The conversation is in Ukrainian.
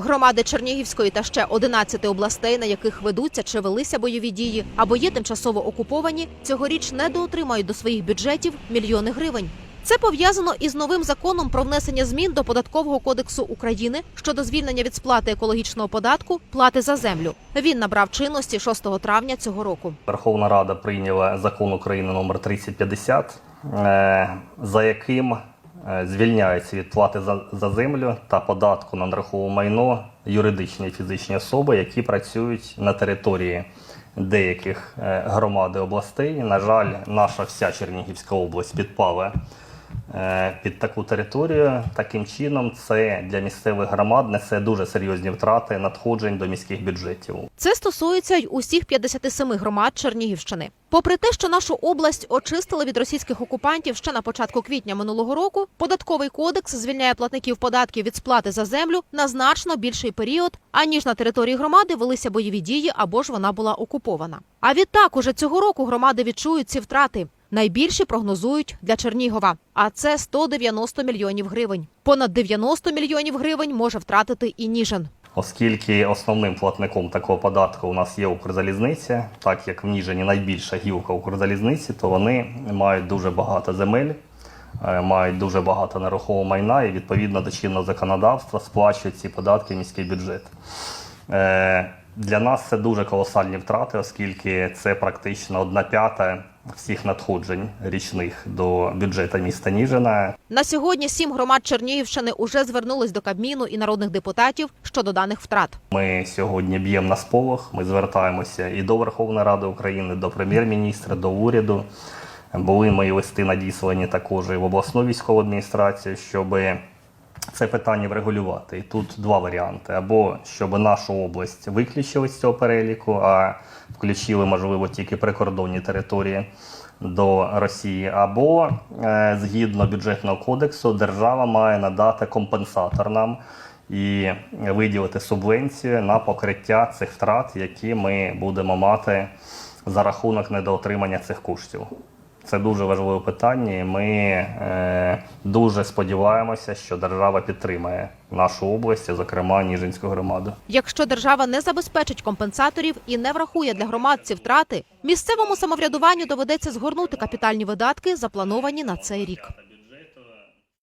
Громади Чернігівської та ще 11 областей, на яких ведуться чи велися бойові дії або є тимчасово окуповані, цьогоріч недоотримають до своїх бюджетів мільйони гривень. Це пов'язано із новим законом про внесення змін до податкового кодексу України щодо звільнення від сплати екологічного податку плати за землю. Він набрав чинності 6 травня цього року. Верховна Рада прийняла закон України номер 3050, е, за яким е, звільняється від плати за, за землю та податку на нерухоме майно юридичні і фізичні особи, які працюють на території деяких е, громад областей. На жаль, наша вся Чернігівська область підпала під таку територію. Таким чином, це для місцевих громад несе дуже серйозні втрати надходжень до міських бюджетів. Це стосується й усіх 57 громад Чернігівщини. Попри те, що нашу область очистили від російських окупантів ще на початку квітня минулого року, податковий кодекс звільняє платників податків від сплати за землю на значно більший період, аніж на території громади велися бойові дії або ж вона була окупована. А відтак уже цього року громади відчують ці втрати. Найбільші прогнозують для Чернігова, а це 190 мільйонів гривень. Понад 90 мільйонів гривень може втратити і Ніжин. Оскільки основним платником такого податку у нас є Укрзалізниця, так як в Ніжині найбільша гілка Укрзалізниці, то вони мають дуже багато земель, е, мають дуже багато нерухомого майна і відповідно до чинного законодавства сплачують ці податки в міський бюджет. Е, Для нас це дуже колосальні втрати, оскільки це практично одна п'ята всіх надходжень річних до бюджету міста Ніжина. На сьогодні сім громад Чернігівщини уже звернулись до Кабміну і народних депутатів щодо даних втрат. Ми сьогодні б'ємо на сполох. Ми звертаємося і до Верховної Ради України, до прем'єр-міністра, до уряду. Були мої листи надіслані також і в обласну військову адміністрацію, щоб це питання врегулювати. І тут два варіанти: або щоб нашу область виключили з цього переліку, а включили, можливо, тільки прикордонні території до Росії, або е, згідно бюджетного кодексу держава має надати компенсатор нам і виділити субвенцію на покриття цих втрат, які ми будемо мати за рахунок недоотримання цих коштів. Це дуже важливе питання, і ми е, дуже сподіваємося, що держава підтримає нашу область, зокрема Ніжинську громаду. Якщо держава не забезпечить компенсаторів і не врахує для громад ці втрати, місцевому самоврядуванню доведеться згорнути капітальні видатки, заплановані на цей рік.